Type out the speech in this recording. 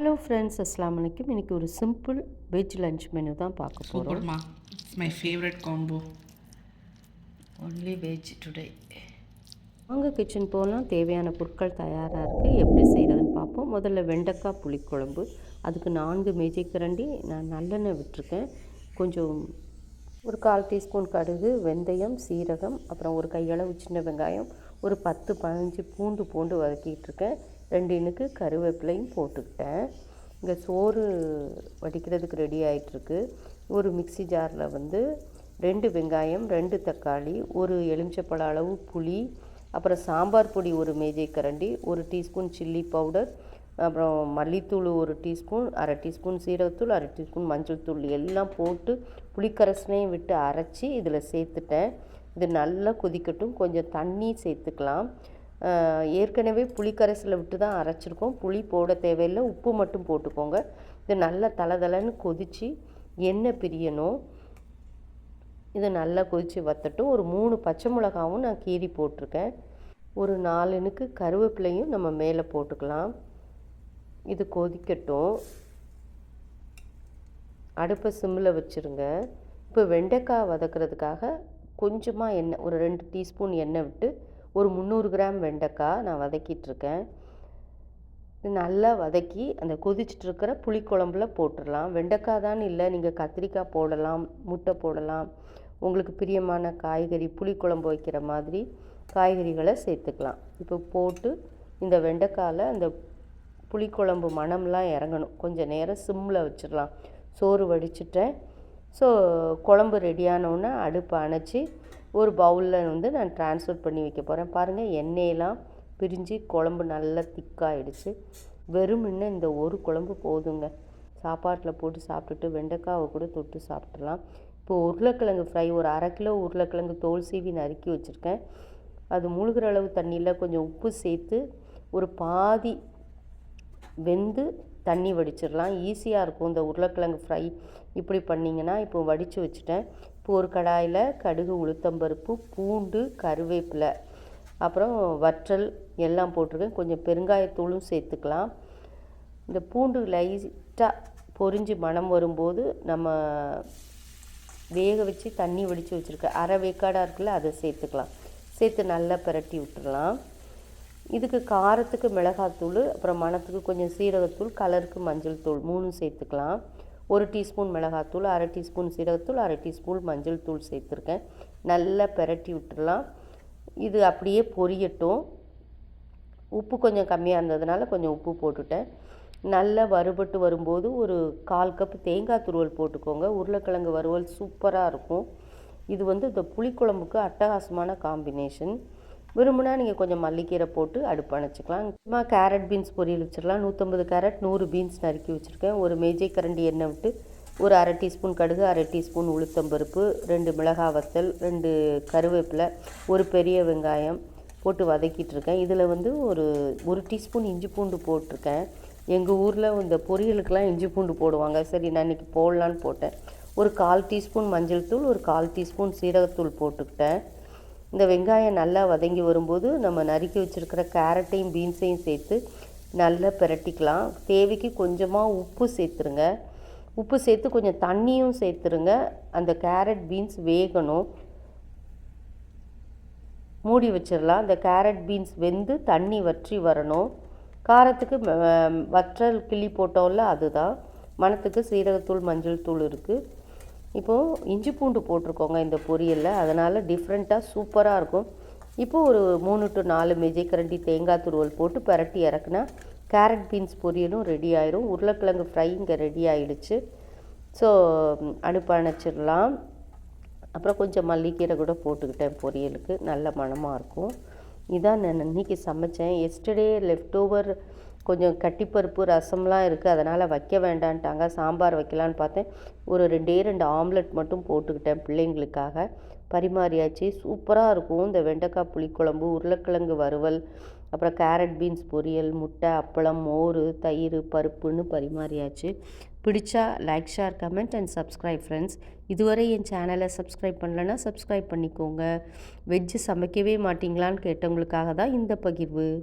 Hello friends அஸ்லாம் வலைக்கும் இன்றைக்கி ஒரு சிம்பிள் வெஜ் லஞ்ச் மெனு தான் பார்க்க போகிறோம் it's my favourite combo only veg today வாங்க கிச்சன் போகலாம் தேவையான பொருட்கள் தயாராக இருக்குது எப்படி செய்கிறதுன்னு பார்ப்போம். முதல்ல வெண்டைக்காய் புளிக்குழம்பு. அதுக்கு நான்கு மேஜைக்கரண்டி நான் நல்லெண்ணெய் விட்டுருக்கேன். கொஞ்சம் ஒரு கால் டீஸ்பூன் கடுகு வெந்தயம் சீரகம் அப்புறம் ஒரு கையளவு சின்ன வெங்காயம் ஒரு பத்து பதினஞ்சு பூண்டு பூண்டு வதக்கிட்டு இருக்கேன். ரெண்டு இனுக்கு கருவேப்பிலையும் போட்டுக்கிட்டேன். இங்கே சோறு வடிக்கிறதுக்கு ரெடி ஆகிட்டுருக்கு ஒரு மிக்ஸி ஜாரில் வந்து ரெண்டு வெங்காயம் ரெண்டு தக்காளி ஒரு எலுமிச்சப்பழ அளவு புளி அப்புறம் சாம்பார் பொடி ஒரு மேஜை கரண்டி ஒரு டீஸ்பூன் சில்லி பவுடர் அப்புறம் மல்லித்தூள் ஒரு டீஸ்பூன் அரை டீஸ்பூன் சீரகத்தூள் அரை டீஸ்பூன் மஞ்சள் தூள் எல்லாம் போட்டு புளிக்கரசனையும் விட்டு அரைச்சி இதில் சேர்த்துட்டேன். இது நல்லா கொதிக்கட்டும். கொஞ்சம் தண்ணி சேர்த்துக்கலாம். ஏற்கனவே புளிக்கரைசலை விட்டு தான் அரைச்சிருக்கோம். புளி போட தேவையில்லை. உப்பு மட்டும் போட்டுக்கோங்க. இது நல்லா தளதளன்னு கொதித்து எண்ணெய் பிரியணும். இது நல்லா கொதித்து வத்தட்டும். ஒரு மூணு பச்சை மிளகாவும் நான் கீறி போட்டிருக்கேன். ஒரு நாலுனுக்கு கருவேப்பிலையும் நம்ம மேலே போட்டுக்கலாம். இது கொதிக்கட்டும். அடுப்பை சிம்மில் வச்சுருங்க. இப்போ வெண்டைக்காய் வதக்கிறதுக்காக கொஞ்சமாக எண்ணெய் ஒரு ரெண்டு டீஸ்பூன் எண்ணெய் விட்டு ஒரு முந்நூறு கிராம் வெண்டைக்காய் நான் வதக்கிட்டுருக்கேன். நல்லா வதக்கி அந்த கொதிச்சிட்ருக்கிற புளிக்குழம்புல போட்டுடலாம். வெண்டைக்காய் தான் இல்லை நீங்கள் கத்திரிக்காய் போடலாம் முட்டை போடலாம். உங்களுக்கு பிரியமான காய்கறி புளிக்குழம்பு வைக்கிற மாதிரி காய்கறிகளை சேர்த்துக்கலாம். இப்போ போட்டு இந்த வெண்டைக்காயில் அந்த புளிக்குழம்பு மணம்லாம் இறங்கணும். கொஞ்சம் நேரம் சிம்மில் வச்சிடலாம். சோறு வடிச்சிட்டேன். ஸோ குழம்பு ரெடியானவுடனே அடுப்பை அணைச்சி ஒரு பவுலில் வந்து நான் ட்ரான்ஸ்ஃபர் பண்ணி வைக்க போகிறேன் பாருங்கள் எண்ணெயெல்லாம் பிரிஞ்சு குழம்பு நல்லா திக்காயிடுச்சு. வெறும்னு இந்த ஒரு குழம்பு போதுங்க. சாப்பாட்டில் போட்டு சாப்பிட்டுட்டு வெண்டைக்காவை கூட தொட்டு சாப்பிட்றலாம் இப்போ உருளைக்கிழங்கு ஃப்ரை ஒரு அரை கிலோ உருளைக்கிழங்கு தோல் சீவி நறுக்கி வச்சுருக்கேன். அது முழுகிற அளவு தண்ணியில் கொஞ்சம் உப்பு சேர்த்து ஒரு பாதி வெந்து தண்ணி வடிச்சிடலாம். ஈஸியாக இருக்கும் இந்த உருளைக்கிழங்கு ஃப்ரை இப்படி பண்ணிங்கன்னா இப்போ வடித்து வச்சுட்டேன். ஒரு கடாயில் கடுகு உளுத்தம்பருப்பு பூண்டு கருவேப்பிலை அப்புறம் வற்றல் எல்லாம் போட்டிருக்கேன். கொஞ்சம் பெருங்காயத்தூளும் சேர்த்துக்கலாம். இந்த பூண்டு லைட்டாக பொறிஞ்சு மணம் வரும்போது நம்ம வேக வச்சு தண்ணி வடித்து வச்சுருக்க அரை வேக்காடாக இருக்குல்ல அதை சேர்த்துக்கலாம். சேர்த்து நல்லா பிரட்டி விட்டுறலாம் இதுக்கு காரத்துக்கு மிளகாத்தூள் அப்புறம் மணத்துக்கு கொஞ்சம் சீரகத்தூள் கலருக்கு மஞ்சள் தூள் மூணும் சேர்த்துக்கலாம். ஒரு டீஸ்பூன் மிளகாத்தூள் அரை டீஸ்பூன் சீரகத்தூள் அரை டீஸ்பூன் மஞ்சள் தூள் சேர்த்துருக்கேன். நல்லா பிரட்டி விட்டுடலாம். இது அப்படியே பொரியட்டும். உப்பு கொஞ்சம் கம்மியாக இருந்ததுனால கொஞ்சம் உப்பு போட்டுட்டேன். நல்லா வறுபட்டு வரும்போது ஒரு கால் கப் தேங்காய் துருவல் போட்டுக்கோங்க. உருளைக்கிழங்கு வறுவல் சூப்பராக இருக்கும். இது வந்து இந்த புளிக்குழம்புக்கு அட்டகாசமான காம்பினேஷன் விரும்புனா நீங்கள் கொஞ்சம் மல்லிக்கீரை போட்டு அடுப்பு அணைச்சிக்கலாம். சும்மா கேரட் பீன்ஸ் பொரியல் வச்சிடலாம். நூற்றம்பது கேரட் நூறு பீன்ஸ் நறுக்கி வச்சுருக்கேன். ஒரு மேஜை கரண்டி எண்ணெய் விட்டு ஒரு அரை டீஸ்பூன் கடுகு அரை டீஸ்பூன் உளுத்தம்பருப்பு ரெண்டு மிளகாய் வத்தல் ரெண்டு கருவேப்பிலை ஒரு பெரிய வெங்காயம் போட்டு வதக்கிட்டுருக்கேன் இதில் வந்து ஒரு ஒரு டீஸ்பூன் இஞ்சி பூண்டு போட்டிருக்கேன். எங்கள் ஊரில் இந்த பொரியலுக்கெலாம் இஞ்சி பூண்டு போடுவாங்க. சரி நான் இன்றைக்கி போடலான்னு போட்டேன். ஒரு கால் டீஸ்பூன் மஞ்சள் தூள் ஒரு கால் டீஸ்பூன் சீரகத்தூள் போட்டுக்கிட்டேன். இந்த வெங்காயம் நல்லா வதங்கி வரும்போது நம்ம நறுக்கி வச்சுருக்கிற கேரட்டையும் பீன்ஸையும் சேர்த்து நல்லா பிரட்டிக்கலாம். தேவைக்கு கொஞ்சமாக உப்பு சேர்த்துருங்க. உப்பு சேர்த்து கொஞ்சம் தண்ணியும் சேர்த்துருங்க. அந்த கேரட் பீன்ஸ் வேகணும். மூடி வச்சிடலாம். அந்த கேரட் பீன்ஸ் வெந்து தண்ணி வற்றி வரணும். காரத்துக்கு வற்றல் கிள்ளி போட்டோம்ல அதுதான். மணத்துக்கு சீரகத்தூள் மஞ்சள் தூள் இருக்குது இப்போது இஞ்சி பூண்டு போட்டிருக்கோங்க இந்த பொரியலில். அதனால் டிஃப்ரெண்ட்டாக சூப்பராக இருக்கும். இப்போது ஒரு மூணு டு நாலு மெஜைக்கரண்டி தேங்காய் துருவல் போட்டு பிரட்டி இறக்குனா கேரட் பீன்ஸ் பொரியலும் ரெடி ஆயிரும். உருளைக்கிழங்கு ஃப்ரை இங்கே ரெடி ஆயிடுச்சு. ஸோ அடுப்பு அணைச்சிடலாம் அப்புறம் கொஞ்சம் மல்லிக்கீரை கூட போட்டுக்கிட்டேன் பொரியலுக்கு. நல்ல மணமாக இருக்கும். இதான் நான் இன்னைக்கு சமைச்சேன். எஸ்டர்டே லெஃப்ட் ஓவர் கொஞ்சம் கட்டிப்பருப்பு ரசம்லாம் இருக்குது அதனால் வைக்க வேண்டான்ட்டாங்க. சாம்பார் வைக்கலான்னு பார்த்தேன். ஒரு ரெண்டே ரெண்டு ஆம்லெட் மட்டும் போட்டுக்கிட்டேன் பிள்ளைங்களுக்காக. பரிமாறியாச்சு. சூப்பராக இருக்கும். இந்த வெண்டைக்காய் புளிக்குழம்பு உருளைக்கிழங்கு வறுவல் அப்புறம் கேரட் பீன்ஸ் பொரியல் முட்டை அப்பளம் மோர் தயிர் பருப்புன்னு பரிமாறியாச்சு. பிடிச்சா like share comment and subscribe friends. இதுவரை என் சேனலை சப்ஸ்கிரைப் பண்ணலன்னா சப்ஸ்கிரைப் பண்ணிக்கோங்க. வெஜ்ஜு சமைக்கவே மாட்டிங்களான்னு கேட்டவங்களுக்காக தான் இந்த பகிர்வு.